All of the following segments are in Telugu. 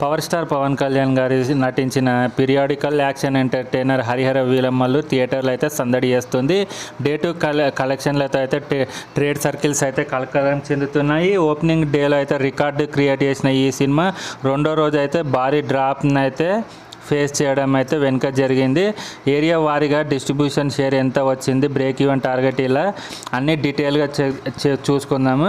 పవర్ స్టార్ పవన్ కళ్యాణ్ గారి నటించిన periodical action entertainer Harihara Veeramallu థియేటర్లు అయితే సందడి చేస్తుంది. డే టు కల కలెక్షన్లతో అయితే ట్రేడ్ సర్కిల్స్ అయితే కలకలం చెందుతున్నాయి. ఓపెనింగ్ డేలో అయితే రికార్డు క్రియేట్ చేసిన ఈ సినిమా రెండో రోజు అయితే భారీ డ్రాప్ని అయితే ఫేస్ చేయడం అయితే వెనుక జరిగింది. ఏరియా వారీగా డిస్ట్రిబ్యూషన్ షేర్ ఎంత వచ్చింది బ్రేక్ ఈవెన్ టార్గెట్ ఇలా అన్ని డీటెయిల్గా చూసుకుందాము.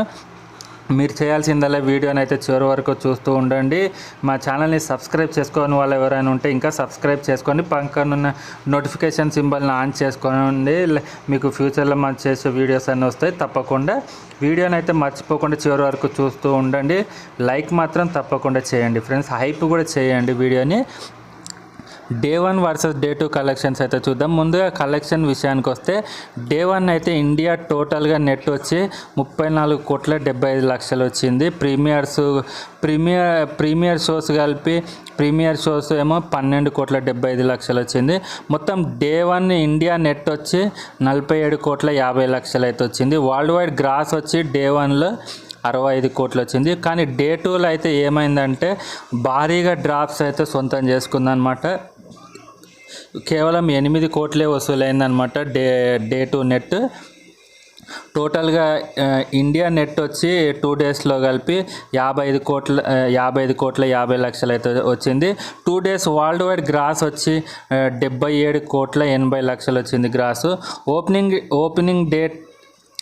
మీరు చేయాల్సిందల్లా వీడియోని అయితే చివరి వరకు చూస్తూ ఉండండి. మా ఛానల్ని సబ్స్క్రైబ్ చేసుకోని వాళ్ళు ఎవరైనా ఉంటే ఇంకా సబ్స్క్రైబ్ చేసుకొని పక్కనున్న నోటిఫికేషన్ సింబల్ని ఆన్ చేసుకోండి. మీకు ఫ్యూచర్లో మనం చేసే వీడియోస్ అన్నీ వస్తాయి. తప్పకుండా వీడియోని అయితే మర్చిపోకుండా చివరి వరకు చూస్తూ ఉండండి. లైక్ మాత్రం తప్పకుండా చేయండి. ఫ్రెండ్స్ హైప్ కూడా చేయండి వీడియోని. Day one versus day two collections అయితే చూద్దాం. ముందుగా కలెక్షన్ విషయానికి వస్తే డే వన్ అయితే ఇండియా టోటల్గా నెట్ వచ్చి ముప్పై నాలుగు కోట్ల డెబ్బై ఐదు లక్షలు వచ్చింది. ప్రీమియర్స్ ప్రీమియర్ ప్రీమియర్ షోస్ కలిపి ప్రీమియర్ షోస్ ఏమో పన్నెండు కోట్ల డెబ్బై ఐదు లక్షలు వచ్చింది. మొత్తం డే వన్ ఇండియా నెట్ వచ్చి నలభై ఏడు కోట్ల యాభై లక్షలు అయితే వచ్చింది. వరల్డ్ వైడ్ గ్రాస్ వచ్చి డే వన్లో అరవై ఐదు కోట్లు వచ్చింది. కానీ డే టూలో అయితే ఏమైందంటే భారీగా డ్రాప్స్ అయితే సొంతం చేసుకుందనమాట కేవలం ఎనిమిది కోట్లే వసూలైందనమాట డే డే టు నెట్. టోటల్గా ఇండియా నెట్ వచ్చి టూ డేస్లో కలిపి యాభై ఐదు కోట్ల యాభై ఐదు కోట్ల యాభై లక్షలు అయితే వచ్చింది. Two days world wide gross వచ్చి డెబ్బై ఏడు కోట్ల ఎనభై లక్షలు వచ్చింది గ్రాస్. ఓపెనింగ్ ఓపెనింగ్ డేట్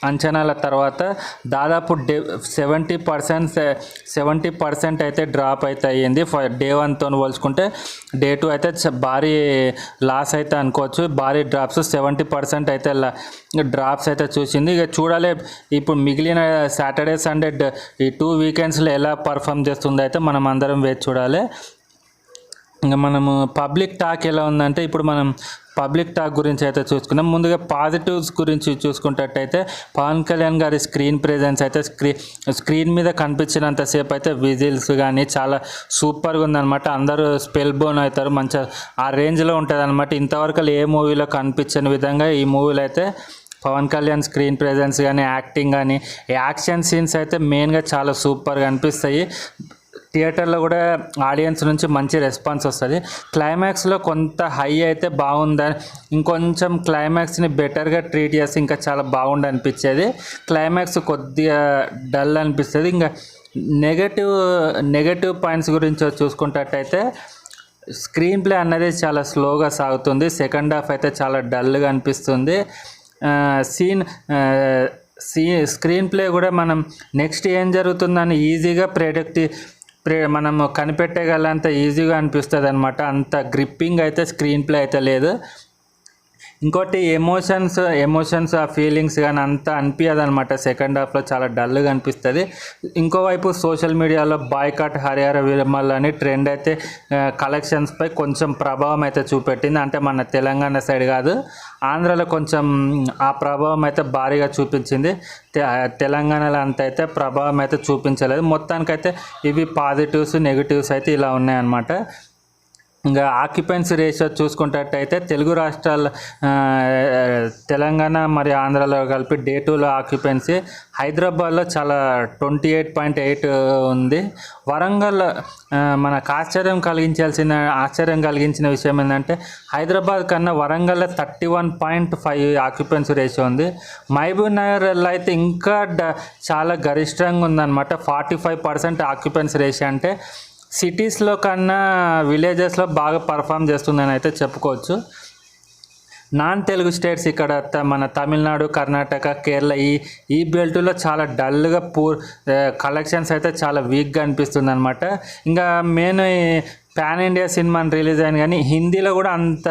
అంచనాల తర్వాత దాదాపు day seventy percent seventy percent అయితే డ్రాప్ అయితే అయ్యింది. ఫర్ డే వన్తో పోల్చుకుంటే డే టూ అయితే చ- భారీ లాస్ అయితే అనుకోవచ్చు. భారీ డ్రాప్స్ సెవెంటీ పర్సెంట్ అయితే డ్రాప్స్ అయితే చూసింది. ఇక చూడాలి ఇప్పుడు మిగిలిన సాటర్డే సండే ఈ టూ వీకెండ్స్లో ఎలా పర్ఫామ్ చేస్తుందో అయితే మనం అందరం వేచి చూడాలి. ఇంకా మనము పబ్లిక్ టాక్ ఎలా ఉందంటే ఇప్పుడు మనం పబ్లిక్ టాక్ గురించి అయితే చూసుకున్నాం. ముందుగా పాజిటివ్స్ గురించి చూసుకున్నట్టయితే పవన్ కళ్యాణ్ గారి స్క్రీన్ ప్రెజెన్స్ అయితే స్క్రీ స్క్రీన్ మీద కనిపించినంతసేపు అయితే విజిల్స్ కానీ చాలా సూపర్గా ఉందన్నమాట. అందరూ స్పెల్ బోన్ అవుతారు. మంచిగా ఆ రేంజ్లో ఉంటుంది అనమాట ఇంతవరకు ఏ మూవీలో కనిపించని విధంగా ఈ మూవీలో అయితే పవన్ కళ్యాణ్ స్క్రీన్ ప్రెజెన్స్ కానీ యాక్టింగ్ కానీ యాక్షన్ సీన్స్ అయితే మెయిన్గా చాలా సూపర్గా అనిపిస్తాయి. థియేటర్లో కూడా ఆడియన్స్ నుంచి మంచి రెస్పాన్స్ వస్తుంది. క్లైమాక్స్లో కొంత హై అయితే బాగుందని ఇంకొంచెం క్లైమాక్స్ని బెటర్గా ట్రీట్ చేస్తే ఇంకా చాలా బాగుండి అనిపించేది క్లైమాక్స్ కొద్దిగా డల్ అనిపిస్తుంది. ఇంకా నెగటివ్ నెగటివ్ పాయింట్స్ గురించి చూసుకున్నట్టయితే స్క్రీన్ ప్లే అన్నది చాలా స్లోగా సాగుతుంది. సెకండ్ హాఫ్ అయితే చాలా డల్గా అనిపిస్తుంది. సీన్ సీ స్క్రీన్ ప్లే కూడా మనం నెక్స్ట్ ఏం జరుగుతుందని ఈజీగా ప్రెడిక్ట్ మనము మనం కనిపెట్టగలంత ఈజీగా అనిపిస్తుంది అనమాట అంత గ్రిప్పింగ్ అయితే స్క్రీన్ ప్లే అయితే లేదు. ఇంకోటి ఎమోషన్స్ ఎమోషన్స్ ఆ ఫీలింగ్స్ కానీ అంత అనిపించదు అనమాట సెకండ్ హాఫ్లో చాలా డల్గా అనిపిస్తుంది. ఇంకోవైపు సోషల్ మీడియాలో బాయ్కాట్ హరిహర విరమల్ అని ట్రెండ్ అయితే కలెక్షన్స్పై కొంచెం ప్రభావం అయితే చూపెట్టింది. అంటే మన తెలంగాణ సైడ్ కాదు ఆంధ్రాలో కొంచెం ఆ ప్రభావం అయితే భారీగా చూపించింది. తెలంగాణలో అంత అయితే ప్రభావం అయితే చూపించలేదు. మొత్తానికైతే ఇవి పాజిటివ్స్ నెగిటివ్స్ అయితే ఇలా ఉన్నాయన్నమాట. ఇంకా ఆక్యుపెన్సీ రేషియో చూసుకున్నట్టయితే తెలుగు రాష్ట్రాల తెలంగాణ మరియు ఆంధ్రాలో కలిపి డే టూలో ఆక్యుపెన్సీ హైదరాబాద్లో చాలా ట్వంటీ ఎయిట్ పాయింట్ ఎయిట్ ఉంది. వరంగల్ మనకు ఆశ్చర్యం కలిగించాల్సిన ఆశ్చర్యం కలిగించిన విషయం ఏంటంటే హైదరాబాద్ కన్నా వరంగల్లో thirty one point five occupancy ratio ఉంది. మహబూబ్ నగర్లో అయితే ఇంకా డ- చాలా గరిష్టంగా ఉందన్నమాట. Forty five percent occupancy ratio అంటే సిటీస్లో కన్నా విలేజెస్లో బాగా పర్ఫామ్ చేస్తుందని అయితే చెప్పుకోవచ్చు. నాన్ తెలుగు స్టేట్స్ ఇక్కడ మన తమిళనాడు కర్ణాటక కేరళ ఈ ఈ బెల్ట్లో చాలా డల్గా పూర్ కలెక్షన్స్ అయితే చాలా వీక్గా అనిపిస్తుంది అనమాట ఇంకా మెయిన్ పాన్ ఇండియా సినిమాని రిలీజ్ అయింది కానీ హిందీలో కూడా అంత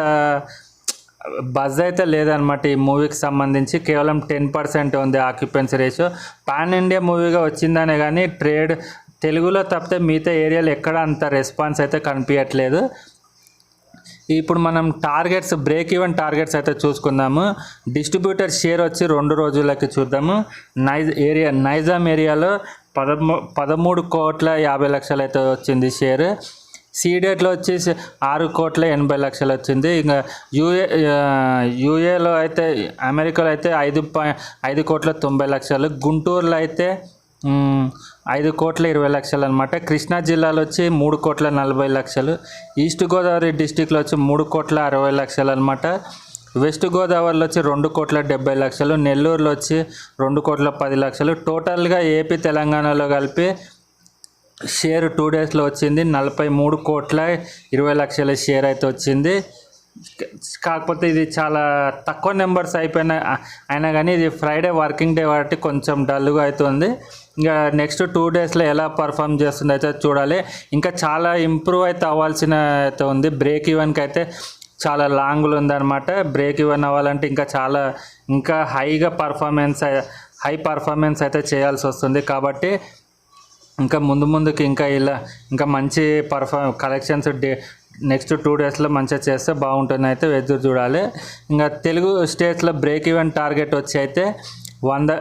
బజ్ అయితే లేదనమాట ఈ మూవీకి సంబంధించి. కేవలం టెన్ పర్సెంట్ ఉంది ఆక్యుపెన్సీ రేషియో. పాన్ ఇండియా మూవీగా వచ్చిందనే కానీ ట్రేడ్ తెలుగులో తప్పితే మిగతా ఏరియాలో ఎక్కడ అంత రెస్పాన్స్ అయితే కనిపించట్లేదు. ఇప్పుడు మనం టార్గెట్స్ బ్రేక్ ఈవెన్ టార్గెట్స్ అయితే చూసుకుందాము. డిస్ట్రిబ్యూటర్ షేర్ వచ్చి రెండు రోజులకి చూద్దాము. నైజ్ ఏరియా నైజాం ఏరియాలో పదమూ పదమూడు కోట్ల యాభై లక్షలు అయితే వచ్చింది షేర్. సీడెట్లో వచ్చి ఆరు కోట్ల ఎనభై లక్షలు వచ్చింది. ఇంకా యూఏ యూఏలో అయితే అమెరికాలో అయితే ఐదు పాయింట్ ఐదు కోట్ల తొంభై లక్షలు. గుంటూరులో అయితే ఐదు కోట్ల ఇరవై లక్షలు అనమాట కృష్ణా జిల్లాలో వచ్చి మూడు కోట్ల నలభై లక్షలు. ఈస్ట్ గోదావరి డిస్టిక్లో వచ్చి మూడు కోట్ల అరవై లక్షలు అనమాట వెస్ట్ గోదావరిలో వచ్చి రెండు కోట్ల డెబ్బై లక్షలు. నెల్లూరులో వచ్చి రెండు కోట్ల పది లక్షలు. టోటల్గా ఏపీ తెలంగాణలో కలిపి షేర్ టూ డేస్లో వచ్చింది. నలభై మూడు కోట్ల ఇరవై లక్షల షేర్ అయితే వచ్చింది. కాకపోతే ఇది చాలా తక్కువ నెంబర్స్ అయిపోయినా అయినా కానీ ఇది ఫ్రైడే వర్కింగ్ డే కాబట్టి కొంచెం డల్గా అవుతుంది. ఇంకా నెక్స్ట్ టూ డేస్లో ఎలా పర్ఫామ్ చేస్తుంది అయితే చూడాలి. ఇంకా చాలా ఇంప్రూవ్ అయితే అవ్వాల్సిన అయితే ఉంది. బ్రేక్ ఈవెన్కి అయితే చాలా లాంగ్లు ఉందన్నమాట. బ్రేక్ ఈవెన్ అవ్వాలంటే ఇంకా చాలా ఇంకా హైగా పర్ఫార్మెన్స్ హై పర్ఫార్మెన్స్ అయితే చేయాల్సి వస్తుంది. కాబట్టి ఇంకా ముందు ముందుకి ఇంకా ఇలా ఇంకా మంచి perform collections day next two డేస్లో మంచిగా చేస్తే బాగుంటుంది అయితే ఎదురు చూడాలి. ఇంకా తెలుగు స్టేట్స్లో బ్రేక్ ఈవెన్ టార్గెట్ వచ్చి అయితే వంద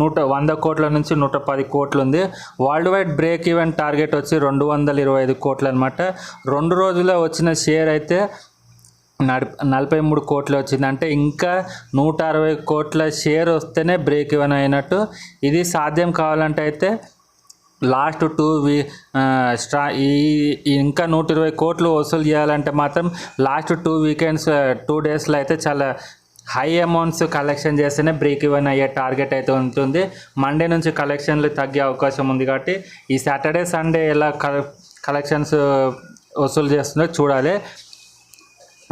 నూట వంద కోట్ల నుంచి నూట పది కోట్లు ఉంది world wide break even target వచ్చి రెండు వందల ఇరవై ఐదు కోట్లు అనమాట రెండు రోజుల్లో వచ్చిన షేర్ అయితే నడి నలభై మూడు కోట్లు వచ్చింది. అంటే ఇంకా నూట అరవై కోట్ల షేర్ వస్తేనే బ్రేక్ ఈవెన్ అయినట్టు. ఇది సాధ్యం కావాలంటే అయితే లాస్ట్ టూ వీ స్ట్రా ఈ ఈ ఇంకా నూట ఇరవై కోట్లు వసూలు చేయాలంటే మాత్రం లాస్ట్ టూ వీకెండ్స్ టూ డేస్లో అయితే చాలా హై అమౌంట్స్ కలెక్షన్ చేస్తేనే బ్రేక్ ఈవెన్ అయ్యే టార్గెట్ అయితే ఉంటుంది. మండే నుంచి కలెక్షన్లు తగ్గే అవకాశం ఉంది కాబట్టి ఈ సాటర్డే సండే ఎలా కలెక్షన్స్ వసూలు చేస్తుందో చూడాలి.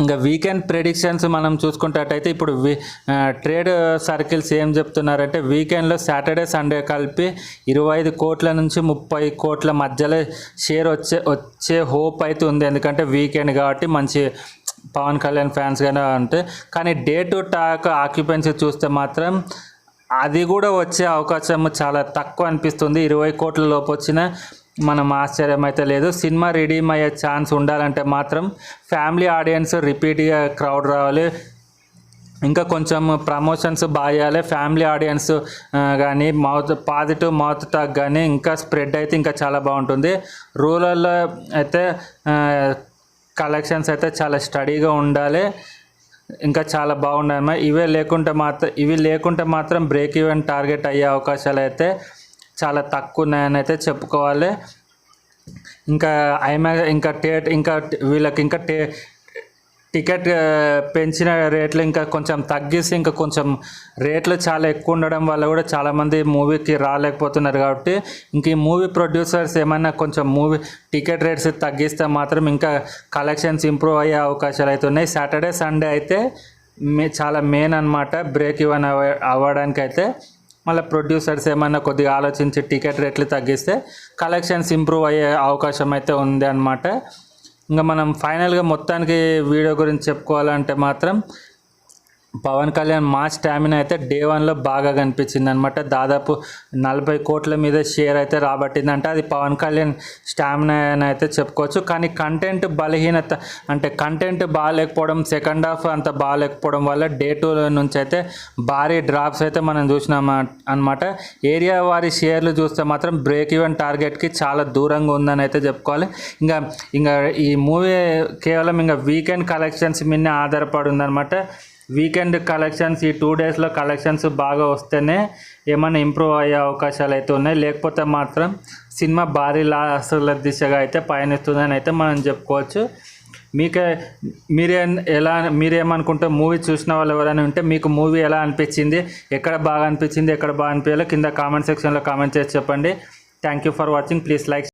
ఇంకా వీకెండ్ ప్రెడిక్షన్స్ మనం చూసుకున్నట్టయితే ఇప్పుడు ట్రేడ్ సర్కిల్స్ ఏం చెప్తున్నారంటే వీకెండ్లో సాటర్డే సండే కలిపి ఇరవై ఐదు కోట్ల నుంచి ముప్పై కోట్ల మధ్యలో షేర్ వచ్చే వచ్చే హోప్ అయితే ఉంది. ఎందుకంటే వీకెండ్ కాబట్టి మంచి పవన్ కళ్యాణ్ ఫ్యాన్స్ కానీ కానీ డే టు టాక్ ఆక్యుపెన్సీ చూస్తే మాత్రం అది కూడా వచ్చే అవకాశం చాలా తక్కువ అనిపిస్తుంది. ఇరవై కోట్ల లోపు వచ్చిన మనం ఆశ్చర్యం అయితే లేదు. సినిమా రిడీమ్ అయ్యే ఛాన్స్ ఉండాలంటే మాత్రం ఫ్యామిలీ ఆడియన్స్ రిపీట్గా క్రౌడ్ రావాలి. ఇంకా కొంచెం ప్రమోషన్స్ బాగా చేయాలి. ఫ్యామిలీ ఆడియన్స్ కానీ మౌత్ పాజిటివ్ మౌత్ టాక్ కానీ ఇంకా స్ప్రెడ్ అయితే ఇంకా చాలా బాగుంటుంది. రూరల్లో అయితే కలెక్షన్స్ అయితే చాలా స్టడీగా ఉండాలి. ఇంకా చాలా బాగున్నాయమ్మా ఇవే లేకుంటే మాత్రం ఇవి లేకుంటే మాత్రం బ్రేక్ ఈవెన్ టార్గెట్ అయ్యే అవకాశాలు అయితే చాలా తక్కువ ఉన్నాయని అయితే చెప్పుకోవాలి. ఇంకా ఐమా ఇంకా థియేటర్ ఇంకా వీళ్ళకి ఇంకా టే టికెట్ పెంచిన రేట్లు ఇంకా కొంచెం తగ్గిస్తే ఇంకా కొంచెం రేట్లు చాలా ఎక్కువ ఉండడం వల్ల కూడా చాలామంది మూవీకి రాలేకపోతున్నారు కాబట్టి ఇంక ఈ మూవీ ప్రొడ్యూసర్స్ ఏమైనా కొంచెం మూవీ టికెట్ రేట్స్ తగ్గిస్తే మాత్రం ఇంకా కలెక్షన్స్ ఇంప్రూవ్ అయ్యే అవకాశాలు అయితే ఉన్నాయి. సాటర్డే సండే అయితే మే చాలా మెయిన్ అనమాట బ్రేక్ ఇవన్ అవ్వడానికి అయితే మళ్ళీ ప్రొడ్యూసర్స్ ఏమైనా కొద్దిగా ఆలోచించి టికెట్ రేట్లు తగ్గిస్తే కలెక్షన్స్ ఇంప్రూవ్ అయ్యే అవకాశం అయితే ఉంది అనమాట ఇంకా మనం ఫైనల్గా మొత్తానికి వీడియో గురించి చెప్పుకోవాలంటే మాత్రం పవన్ కళ్యాణ్ మా స్టామినా అయితే డే వన్లో బాగా కనిపించింది అనమాట దాదాపు నలభై కోట్ల మీద షేర్ అయితే రాబట్టిందంటే. అది పవన్ కళ్యాణ్ స్టామినా అని అయితే చెప్పుకోవచ్చు. కానీ కంటెంట్ బలహీనత అంటే కంటెంట్ బాగాలేకపోవడం సెకండ్ హాఫ్ అంత బాగాలేకపోవడం వల్ల డే టూ నుంచి అయితే భారీ డ్రాప్స్ అయితే మనం చూసినాం అనమాట ఏరియా వారి షేర్లు చూస్తే మాత్రం బ్రేక్ ఈవెన్ టార్గెట్కి చాలా దూరంగా ఉందని అయితే చెప్పుకోవాలి. ఇంకా ఇంకా ఈ మూవీ కేవలం ఇంకా వీకెండ్ కలెక్షన్స్ మీదనే ఆధారపడి ఉందన్నమాట. వీకెండ్ కలెక్షన్స్ ఈ టూ డేస్లో కలెక్షన్స్ బాగా వస్తేనే ఏమైనా ఇంప్రూవ్ అయ్యే అవకాశాలు అయితే ఉన్నాయి. లేకపోతే మాత్రం సినిమా భారీ లాసుల దిశగా అయితే పయనిస్తుందని అయితే మనం చెప్పుకోవచ్చు. మీకే మీరే ఎలా మీరేమనుకుంటే మూవీ చూసిన వాళ్ళు ఎవరైనా ఉంటే మీకు మూవీ ఎలా అనిపించింది ఎక్కడ బాగా అనిపించింది ఎక్కడ బాగా అనిపించాలో కింద కామెంట్ సెక్షన్లో కామెంట్ చేసి చెప్పండి. Thank you for watching please like